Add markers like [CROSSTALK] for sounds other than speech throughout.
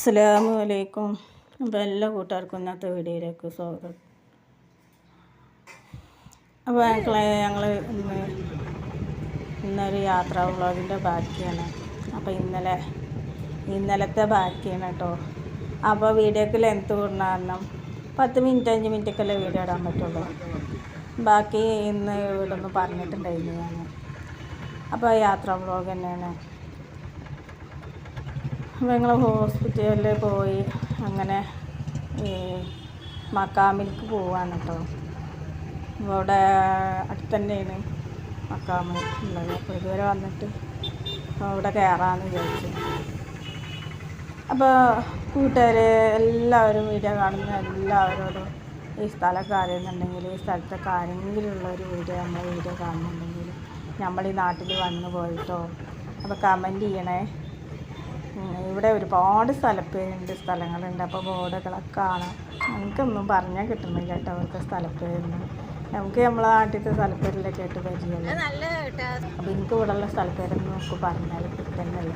അസ്സലാമു അലൈക്കും അപ്പോൾ എല്ലാ കൂട്ടുകാർക്കും ഇന്നത്തെ വീഡിയോയിലേക്ക് സ്വാഗതം. അപ്പോൾ ഞങ്ങളെ ഞങ്ങൾ ഇന്ന് ഇന്നൊരു യാത്രാ വ്ളോഗിന്റെ ബാക്കിയാണ്. അപ്പോൾ ഇന്നലെ ഇന്നലത്തെ ബാക്കിയാണ് കേട്ടോ അപ്പോൾ വീഡിയോക്ക് ലെങ്ത്ത് കൂടുന്ന കാരണം പത്ത് മിനിറ്റ് അഞ്ച് മിനിറ്റൊക്കെയല്ലേ വീഡിയോ ഇടാൻ പറ്റുള്ളൂ. ബാക്കി ഇന്ന് ഇവിടെ ഒന്ന് പറഞ്ഞിട്ടുണ്ടായിരുന്നു ഞാൻ അപ്പോൾ യാത്രാ വ്ളോഗ് തന്നെയാണ്. അപ്പോൾ ഞങ്ങൾ ഹോസ്പിറ്റലിൽ പോയി അങ്ങനെ മക്കാമിലേക്ക് പോവാണ് കേട്ടോ ഇവിടെ അടുത്ത് തന്നെയാണ് മക്കാമ ഉള്ളത്. അപ്പോൾ ഇതുവരെ വന്നിട്ട് അവിടെ കയറാമെന്ന് വിചാരിച്ചു. അപ്പോൾ കൂട്ടുകാർ എല്ലാവരും വീഡിയോ കാണുന്ന എല്ലാവരോടും ഈ സ്ഥലമൊക്കെ അറിയുന്നുണ്ടെങ്കിൽ ഈ സ്ഥലത്തെ ആരെങ്കിലും ഉള്ള ഒരു വീഡിയോ നമ്മൾ വീഡിയോ കാണുന്നുണ്ടെങ്കിൽ നമ്മൾ ഈ നാട്ടിൽ വന്നു പോയിട്ടോ അപ്പോൾ കമന്റ് ചെയ്യണേ. ഇവിടെ ഒരുപാട് സ്ഥലപ്പേരുണ്ട് സ്ഥലങ്ങളുണ്ട്. അപ്പോൾ ബോർഡുകളൊക്കെ കാണാം. നമുക്കൊന്നും പറഞ്ഞാൽ കിട്ടുന്നില്ല കേട്ടോ അവർക്ക് സ്ഥലപ്പേരൊന്നും നമുക്ക് നമ്മളെ നാട്ടിലത്തെ സ്ഥലപ്പേരിലൊക്കെ കേട്ട് പരിചയമല്ല അപ്പോൾ എനിക്ക് ഇവിടെയുള്ള സ്ഥലപ്പേരൊന്നും നമുക്ക് പറഞ്ഞാൽ കിട്ടുന്നില്ല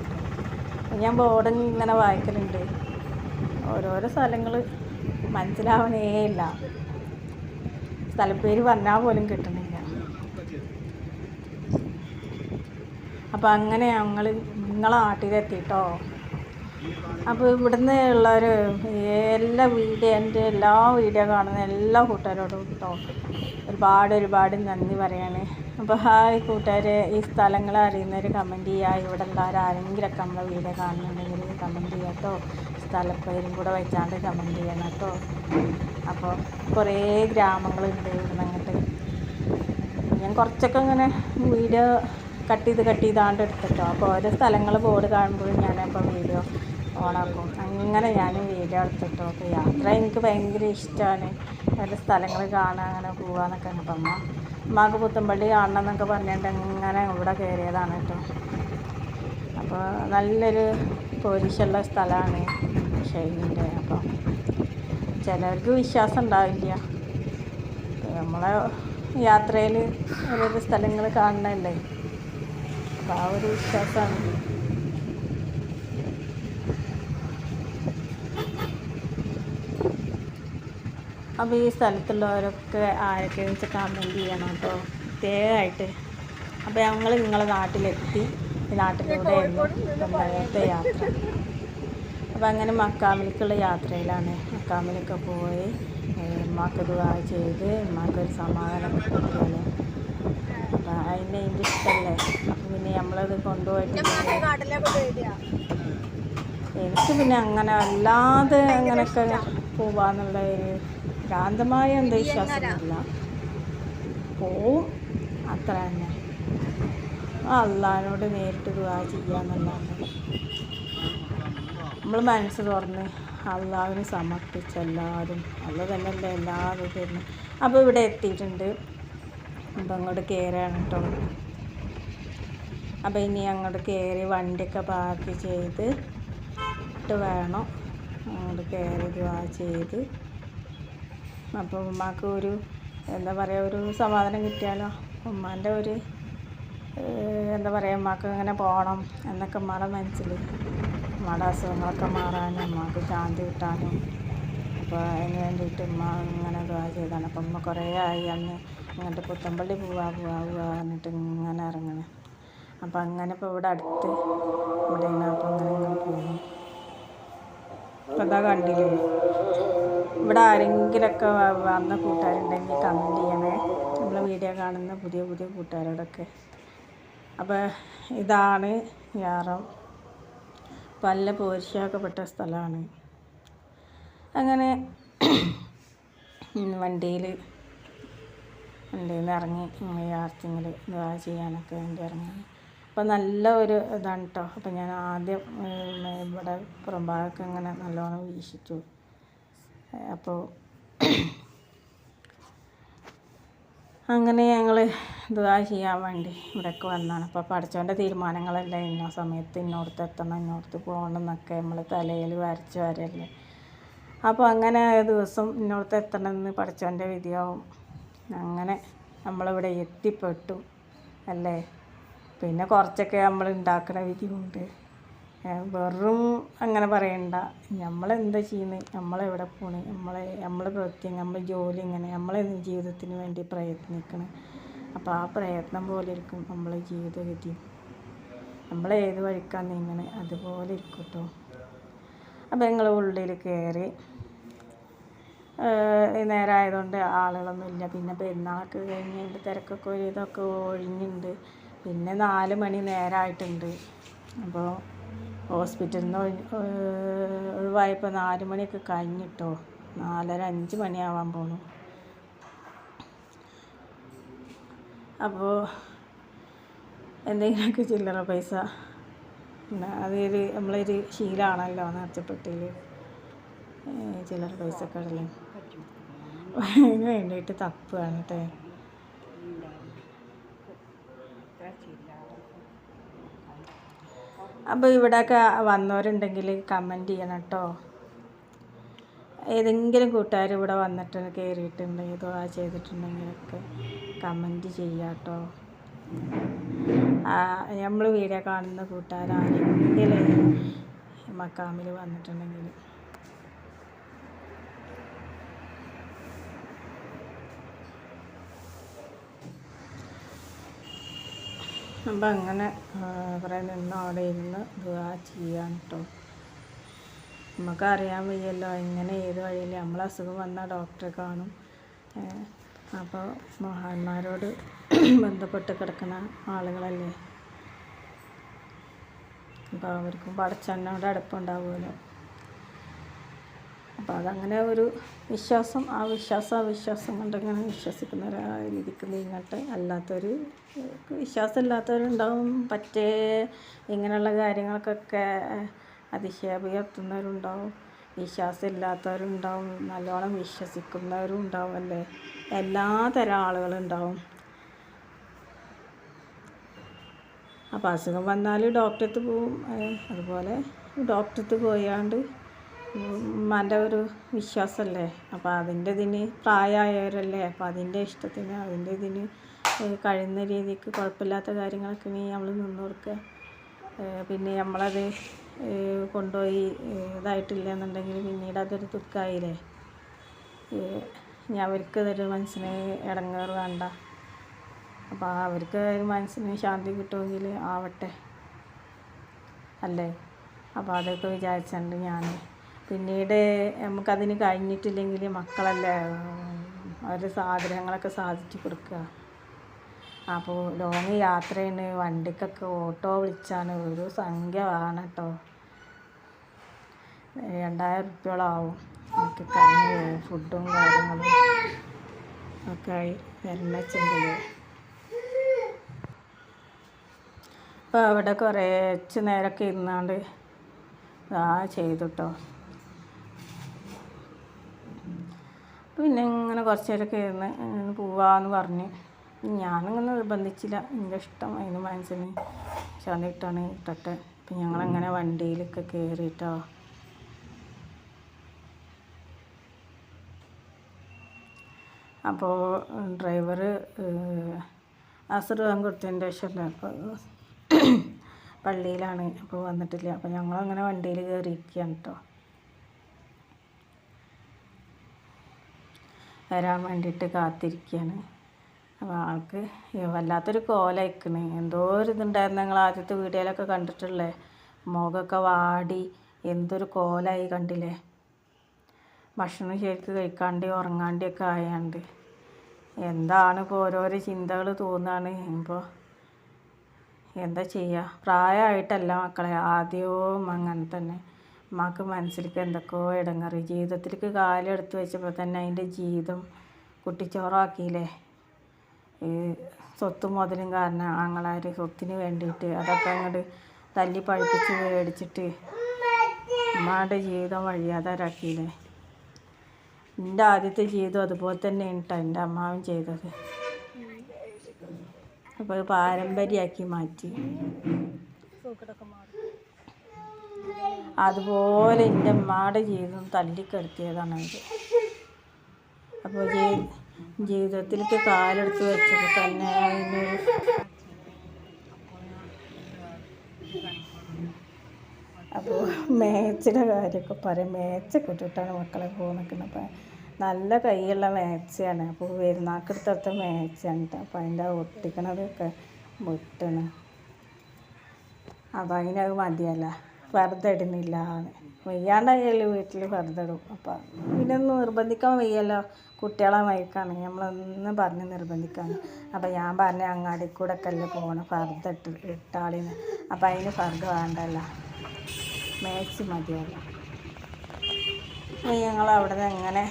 ഞാൻ ബോർഡ് ഇങ്ങനെ വായിക്കലുണ്ട്. ഓരോരോ സ്ഥലങ്ങൾ മനസ്സിലാവണേ ഇല്ല. സ്ഥലപ്പേര് പറഞ്ഞാൽ പോലും കിട്ടണില്ല അപ്പോൾ അങ്ങനെ ഞങ്ങൾ നിങ്ങളെ നാട്ടിലെത്തിട്ടോ. അപ്പോൾ ഇവിടുന്ന് ഉള്ളൊരു എല്ലാ വീഡിയോ എന്റെ എല്ലാ വീഡിയോ കാണുന്ന എല്ലാ കൂട്ടുകാരോടും കേട്ടോ. ഒരുപാട് ഒരുപാട് നന്ദി പറയാണ്. അപ്പോൾ ഹായ് കൂട്ടുകാരെ ഈ സ്ഥലങ്ങൾ അറിയുന്നവർ കമന്റ് ചെയ്യുക. ഇവിടെ ഉള്ളവർ ആരെങ്കിലുമൊക്കെ നമ്മളെ വീഡിയോ കാണുന്നുണ്ടെങ്കിൽ കമന്റ് ചെയ്യുക കേട്ടോ. സ്ഥലപ്പേരും കൂടെ വെച്ചാണ്ട് കമന്റ് ചെയ്യണം കേട്ടോ. അപ്പോൾ കുറേ ഗ്രാമങ്ങളുണ്ട് ഇവിടെ അങ്ങോട്ട്. ഞാൻ കുറച്ചൊക്കെ ഇങ്ങനെ വീഡിയോ കട്ട് ചെയ്ത് കട്ട് ചെയ്താണ്ട് എടുത്തിട്ടോ. അപ്പോൾ ഓരോ സ്ഥലങ്ങൾ ബോർഡ് കാണുമ്പോഴും ഞാനപ്പോൾ വീഡിയോ ഓണാക്കും. അങ്ങനെ ഞാൻ വീഡിയോ എടുത്തിട്ടു അപ്പോൾ യാത്ര എനിക്ക് ഭയങ്കര ഇഷ്ടമാണ് ഓരോ സ്ഥലങ്ങൾ കാണാൻ അങ്ങനെ പോകാമെന്നൊക്കെ അപ്പം അമ്മ അമ്മയ്ക്ക് പുത്തമ്പള്ളി കാണണം എന്നൊക്കെ പറഞ്ഞിട്ട് അങ്ങനെ ഇവിടെ കയറിയതാണ് കേട്ടോ. അപ്പോൾ നല്ലൊരു പോലീസുള്ള സ്ഥലമാണ് ഷൈനിന്റെ അപ്പം ചിലർക്ക് വിശ്വാസം ഉണ്ടാവില്ല. നമ്മളെ യാത്രയിൽ ഓരോരോ സ്ഥലങ്ങൾ കാണണമല്ലേ അപ്പോൾ ആ ഒരു വിശ്വാസമാണ് അപ്പോൾ ഈ സ്ഥലത്തുള്ളവരൊക്കെ ആരൊക്കെ വെച്ച് കമന്റ് ചെയ്യണം കേട്ടോ. പ്രത്യേകമായിട്ട്. അപ്പോൾ ഞങ്ങൾ നിങ്ങളെ നാട്ടിലെത്തി. നാട്ടിലൂടെ ഇന്നലത്തെ യാത്ര. അപ്പോൾ അങ്ങനെ മക്കാമിലേക്കുള്ള യാത്രയിലാണ്. മക്കാമിലൊക്കെ പോയി. ഉമ്മാക്ക് ദുആ ചെയ്ത് ഉമ്മാക്കൊരു സമാധാനം കിട്ടുമല്ലോ അപ്പം അതിന്റെ എന്റെ ഇഷ്ടമല്ലേ അപ്പം പിന്നെ നമ്മളത് കൊണ്ടുപോയിട്ട് എനിക്ക് പിന്നെ അങ്ങനെ അല്ലാതെ അങ്ങനെയൊക്കെ പോവാന്നുള്ള ഒരു ഭ്രാന്തമായ അന്ധവിശ്വാസമില്ല പോവും അത്ര തന്നെ. അള്ളഹാനോട് നേരിട്ട് ദുവാ ചെയ്യാന്നുള്ളതാണ് നമ്മൾ മനസ്സ് തുറന്ന് അള്ളാവിന് സമർപ്പിച്ച് എല്ലാവരും അള്ള തന്നെയല്ലേ എല്ലാവരും തരുന്നത് അപ്പോൾ ഇവിടെ എത്തിയിട്ടുണ്ട്. അപ്പം അങ്ങോട്ട് കയറുകയാണ് കേട്ടോ അപ്പോൾ ഇനി അങ്ങോട്ട് കയറി വണ്ടിയൊക്കെ പാർക്ക് ചെയ്ത് ഇട്ട് വേണം അങ്ങോട്ട് കയറി ദുവാ ചെയ്ത്. അപ്പോൾ ഉമ്മാക്ക് ഒരു എന്താ പറയുക ഒരു സമാധാനം കിട്ടിയാലോ? ഉമ്മാന്റെ ഒരു എന്താ പറയുക ഉമ്മാക്ക് ഇങ്ങനെ പോകണം എന്നൊക്കെ ഉമ്മാടെ മനസ്സിൽ. ഉമ്മാടെ അസുഖങ്ങളൊക്കെ മാറാനും ഉമ്മാക്ക് ശാന്തി കിട്ടാനും അപ്പോൾ അതിന് വേണ്ടിയിട്ട് ഉമ്മ ഇങ്ങനെ ഇതാ ചെയ്താണ്. അപ്പം ഉമ്മ കുറേ ആയി. അന്ന് ഇങ്ങോട്ട് പുത്തമ്പള്ളി പോവാ പോവാ പോവാ എന്നിട്ട് ഇങ്ങനെ ഇറങ്ങണം. അപ്പം അങ്ങനെ ഇപ്പോൾ ഇവിടെ അടുത്ത് ഇവിടെയാണ്. അപ്പം അങ്ങനെ ഇങ്ങനെ പോകും അപ്പം അതാ കണ്ടില്ലേ? ഇവിടെ ആരെങ്കിലുമൊക്കെ വന്ന കൂട്ടുകാരുണ്ടെങ്കിൽ കമന്റ് ചെയ്യണേ. നമ്മൾ വീഡിയോ കാണുന്ന പുതിയ പുതിയ കൂട്ടുകാരോടൊക്കെ. അപ്പോൾ ഇതാണ് യാറം. പല്ല പോരിശാക്കപ്പെട്ട സ്ഥലമാണ് അങ്ങനെ വണ്ടിയിൽ വണ്ടിയിൽ നിന്ന് ഇറങ്ങി യാർത്തിങ്ങിൽ ഇതാ ചെയ്യാനൊക്കെ വേണ്ടി ഇറങ്ങി. അപ്പോൾ നല്ല ഒരു ഇതാണ് കേട്ടോ അപ്പോൾ ഞാൻ ആദ്യം ഇവിടെ പുറംഭാഗമൊക്കെ ഇങ്ങനെ നല്ലോണം വീക്ഷിച്ചു. അപ്പോൾ അങ്ങനെ ഞങ്ങൾ ദുആ ചെയ്യാൻ വേണ്ടി ഇവിടേക്ക് വന്നതാണ്. അപ്പോൾ പഠിച്ചവന്റെ തീരുമാനങ്ങളല്ല ഇന്ന സമയത്ത് ഇന്നോടത്ത് എത്തണം ഇന്നോടത്ത് പോകണം എന്നൊക്കെ നമ്മൾ തലയിൽ വരച്ച് വരല്ലേ. അപ്പോൾ അങ്ങനെ ദിവസം ഇന്നോടത്ത് എത്തണമെന്ന് പഠിച്ചവന്റെ വിധിയാവും. അങ്ങനെ നമ്മളിവിടെ എത്തിപ്പെട്ടു അല്ലേ? പിന്നെ കുറച്ചൊക്കെ നമ്മൾ ഉണ്ടാക്കുന്ന വിധിയുണ്ട്. വെറും അങ്ങനെ പറയണ്ട. നമ്മളെന്താ ചെയ്യുന്നത് നമ്മളെവിടെ പോണ്? നമ്മളെ നമ്മളെ പ്രവൃത്തി നമ്മൾ ജോലി ഇങ്ങനെ നമ്മളെ ജീവിതത്തിന് വേണ്ടി പ്രയത്നിക്കണം? അപ്പോൾ ആ പ്രയത്നം പോലെ ഇരിക്കും നമ്മളെ ജീവിതഗതി. നമ്മൾ ഏത് വഴിക്കാണ് നീങ്ങണേ? അതുപോലെ ഇരിക്കും കേട്ടോ അപ്പോൾ നിങ്ങൾ ഉള്ളിൽ കയറി നേരമായതുകൊണ്ട് ആളുകളൊന്നും ഇല്ല. പിന്നെ പെരുന്നാളൊക്കെ കഴിഞ്ഞിട്ട് തിരക്കൊക്കെ ഒരു ഇതൊക്കെ ഒഴിഞ്ഞിട്ടുണ്ട് പിന്നെ നാല് മണി നേരമായിട്ടുണ്ട് അപ്പോൾ ഹോസ്പിറ്റലിൽ നിന്ന് ഒഴിവായപ്പോൾ നാല് മണിയൊക്കെ കഴിഞ്ഞിട്ടോ. നാലര അഞ്ച് മണിയാവാൻ പോണു. അപ്പോൾ എന്തെങ്കിലുമൊക്കെ ചില്ലറ പൈസ. അതൊരു നമ്മളൊരു ശീലമാണല്ലോ നേർച്ചപ്പെട്ടിൽ ചില്ലറ പൈസ കടലും അതിന് വേണ്ടിയിട്ട് തപ്പുകയാണ് കേട്ടോ അപ്പോൾ ഇവിടെയൊക്കെ വന്നവരുണ്ടെങ്കിൽ കമന്റ് ചെയ്യണം കേട്ടോ ഏതെങ്കിലും കൂട്ടുകാർ ഇവിടെ വന്നിട്ട് കയറിയിട്ടുണ്ടെങ്കിൽ ആ ചെയ്തിട്ടുണ്ടെങ്കിലൊക്കെ കമന്റ് ചെയ്യാം കേട്ടോ നമ്മൾ വീഡിയോ കാണുന്ന കൂട്ടുകാരാരെങ്കിലും മക്കാമിൽ വന്നിട്ടുണ്ടെങ്കിൽ. അപ്പം അങ്ങനെ കുറേ നിന്ന് അവിടെ ഇരുന്ന് ദുവാ ചെയ്യാൻ കേട്ടോ നമുക്കറിയാൻ വയ്യല്ലോ എങ്ങനെ ഏത് വഴിയിൽ നമ്മൾ അസുഖം വന്നാൽ ഡോക്ടറെ കാണും. അപ്പോൾ മഹാന്മാരോട് [CLEARS THROAT] ബന്ധപ്പെട്ട് കിടക്കുന്ന ആളുകളല്ലേ? അപ്പോൾ അവർക്കും പടച്ചെണ്ണോട് അടുപ്പുണ്ടാവുമല്ലോ അപ്പോൾ അതങ്ങനെ ഒരു വിശ്വാസം ആ വിശ്വാസം ആ വിശ്വാസം കൊണ്ടങ്ങനെ വിശ്വസിക്കുന്ന ആ രീതിക്ക് നീങ്ങട്ടെ അല്ലാത്തൊരു വിശ്വാസം ഇല്ലാത്തവരുണ്ടാവും പറ്റേ ഇങ്ങനെയുള്ള കാര്യങ്ങൾക്കൊക്കെ അതിശയപുയർത്തുന്നവരുണ്ടാവും വിശ്വാസം ഇല്ലാത്തവരുണ്ടാവും നല്ലോണം വിശ്വസിക്കുന്നവരും ഉണ്ടാവും അല്ലേ എല്ലാ തരം ആളുകളുണ്ടാവും. അപ്പോൾ അസുഖം വന്നാൽ ഡോക്ടറടുത്ത് പോവും. അതുപോലെ ഡോക്ടറടുത്ത് പോയാണ്ട് ഉമ്മാന്റെ ഒരു വിശ്വാസമല്ലേ? അപ്പോൾ അതിന്റെ ഇതിന് പ്രായമായവരല്ലേ? അപ്പോൾ അതിന്റെ ഇഷ്ടത്തിന് അതിന്റെ ഇതിന് കഴിയുന്ന രീതിക്ക് കുഴപ്പമില്ലാത്ത കാര്യങ്ങളൊക്കെ നീ നമ്മൾ നിന്ന് കൊടുക്കുക പിന്നെ നമ്മളത് കൊണ്ടുപോയി ഇതായിട്ടില്ല എന്നുണ്ടെങ്കിൽ പിന്നീട് അതൊരു ദുഃഖമായില്ലേ? ഇനി അവർക്ക് ഇതൊരു മനസ്സിന് ഇടങ്ങേറ് വേണ്ട. അപ്പോൾ അവർക്ക് ഒരു മനസ്സിന് ശാന്തി കിട്ടുമെങ്കിൽ ആവട്ടെ. അല്ലേ? അപ്പോൾ അതൊക്കെ വിചാരിച്ചുകൊണ്ട് ഞാൻ. പിന്നീട് നമുക്കതിന് കഴിഞ്ഞിട്ടില്ലെങ്കിൽ മക്കളല്ലേ അവരുടെ ആഗ്രഹങ്ങളൊക്കെ സാധിച്ചു കൊടുക്കുക. അപ്പോൾ ലോങ് യാത്രയാണ് വണ്ടിക്കൊക്കെ ഓട്ടോ വിളിച്ചാണ് ഒരു സംഖ്യ വേണം കേട്ടോ. രണ്ടായിരം റുപ്യോളം ആവും എനിക്ക് കഴിഞ്ഞ് ഫുഡും കാര്യങ്ങളും ഒക്കെ ആയി വരണച്ചെങ്കിൽ അപ്പോൾ അവിടെ കുറച്ച് നേരമൊക്കെ ഇരുന്നാണ്ട് ആ ചെയ്തു കേട്ടോ പിന്നെ ഇങ്ങനെ കുറച്ച് നേരമൊക്കെ ഇരുന്ന് പോവാന്ന് പറഞ്ഞ്. ഞാനിങ്ങനെ നിർബന്ധിച്ചില്ല. എന്റെ ഇഷ്ടം അതിന് മനസ്സിന് ശാന്തി ഇട്ടാണ് ഇട്ടട്ടെ. അപ്പം ഞങ്ങളങ്ങനെ വണ്ടിയിലൊക്കെ കയറിയിട്ടോ അപ്പോൾ ഡ്രൈവർ അസർ കൊടുത്തതിന്റെ ശേഷമല്ല. അപ്പോൾ പള്ളിയിലാണ്. അപ്പോൾ വന്നിട്ടില്ല. അപ്പോൾ ഞങ്ങളങ്ങനെ വണ്ടിയിൽ കയറിയിരിക്കുകയാണ് കേട്ടോ. വരാൻ വേണ്ടിയിട്ട് കാത്തിരിക്കുകയാണ് അപ്പോൾ ആൾക്ക് വല്ലാത്തൊരു കോലയക്കണ്. എന്തോ ഒരു ഇതുണ്ടായിരുന്നു. ഞങ്ങൾ ആദ്യത്തെ വീഡിയോയിലൊക്കെ കണ്ടിട്ടുള്ളേ. മുഖമൊക്കെ വാടി എന്തൊരു കോലായി കണ്ടില്ലേ. ഭക്ഷണം ശരിക്ക് കഴിക്കാണ്ട് ഉറങ്ങാണ്ടിയൊക്കെ ആയാണ്ട്. എന്താണ് ഇപ്പോൾ ഓരോരോ ചിന്തകൾ തോന്നുകയാണ് ഇപ്പോൾ എന്താ ചെയ്യുക പ്രായമായിട്ടല്ല മക്കളെ. ആദ്യവും അങ്ങനെ തന്നെ. ഉമ്മാക്ക് മനസ്സിലേക്ക് എന്തൊക്കെയോ ഇടങ്ങറി. ജീവിതത്തിലേക്ക് കാലെടുത്ത് വെച്ചപ്പോൾ തന്നെ അതിന്റെ ജീവിതം കുട്ടിച്ചോറാക്കിയില്ലേ? ഈ സ്വത്തും മുതലും കാരണം ആങ്ങളാർ സ്വത്തിന് വേണ്ടിയിട്ട് അതൊക്കെ അങ്ങോട്ട് തല്ലി പഴിപ്പിച്ച് മേടിച്ചിട്ട് ഉമ്മാന്റെ ജീവിതം വഴിയാതാരാക്കിയില്ലേ? എന്റെ ആദ്യത്തെ ജീവിതം അതുപോലെ തന്നെയാണ് കേട്ടോ എന്റെ അമ്മാവൻ ചെയ്തത്. അപ്പോൾ പാരമ്പര്യമാക്കി മാറ്റി. അതുപോലെ എന്റെ അമ്മയുടെ ജീവിതം തല്ലിക്കെടുത്തിയതാണ് എനിക്ക് അപ്പോൾ ജീ ജീവിതത്തിലേക്ക് കാലെടുത്ത് വെച്ചപ്പോൾ തന്നെ അതിനൊരു അപ്പോൾ മേച്ചിന്റെ കാര്യമൊക്കെ പറയും. മേച്ചൊക്കെ ഇട്ടിട്ടാണ് മക്കളെ പോകുന്നത് അപ്പം നല്ല കൈയുള്ള മേച്ചയാണ്. അപ്പോൾ വരുന്നാക്കെടുത്തടുത്ത മേച്ചാണ് കേട്ടോ. അപ്പോൾ അതിന്റെ ഒട്ടിക്കണതൊക്കെ വിട്ടണ് അപ്പം അതിനത് മതിയല്ല. വെറുതെ ഇടുന്നില്ല വെയ്യാണ്ടായാലും വീട്ടിൽ വെറുതെ ഇടും അപ്പം പിന്നെ നിർബന്ധിക്കാൻ വയ്യല്ലോ. കുട്ടികളെ മയക്കാണ്. നമ്മളൊന്നും പറഞ്ഞ് നിർബന്ധിക്കാണ്. അപ്പം ഞാൻ പറഞ്ഞ അങ്ങാടി കൂടെ ഒക്കെ അല്ലേ പോകണം ഫർദ് ഇട്ട് ഇട്ടാളിന്ന്. അപ്പം അതിന് ഫർദ് വേണ്ടല്ല. മേച്ച് മതിയല്ലോ ഞങ്ങൾ അവിടെ നിന്ന് എങ്ങനെ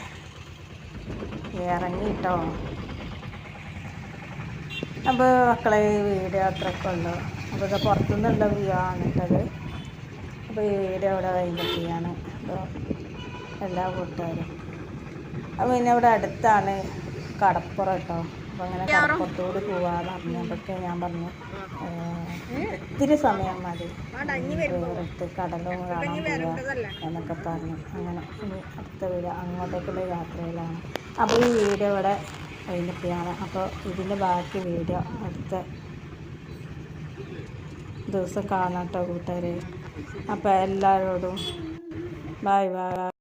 ഇറങ്ങിട്ടോ? അപ്പോൾ മക്കളെ വീഡിയോ അത്രയൊക്കെ ഉള്ളു അപ്പോൾ ഇത് പുറത്തുനിന്നുള്ള വ്യൂ ആണ് കേട്ടത് അപ്പോൾ ഇവിടെ അവിടെ അപ്പോൾ എല്ലാ കൂട്ടുകാരും. അപ്പോൾ പിന്നെ ഇവിടെ അടുത്താണ് കടപ്പുറം കേട്ടോ അപ്പോൾ അങ്ങനെ കടപ്പുറത്തോട് പോവാന്ന് പറഞ്ഞപ്പോഴൊക്കെ ഞാൻ പറഞ്ഞു. ഒത്തിരി സമയം മതി. വേറെടുത്ത് കടലും കാണാൻ പോവുക എന്നൊക്കെ പറഞ്ഞു. അങ്ങനെ ഇനി അടുത്ത വീട് അങ്ങോട്ടേക്കുള്ള യാത്രയിലാണ്. അപ്പോൾ ഈ വീഡിയോ ഇവിടെ കഴിഞ്ഞിട്ടാണ് അപ്പോൾ ഇതിന്റെ ബാക്കി വീഡിയോ അടുത്ത ദിവസം കാണാം കേട്ടോ കൂട്ടുകാരെ. അപ്പോൾ എല്ലാവരോടും ബൈ ബൈ.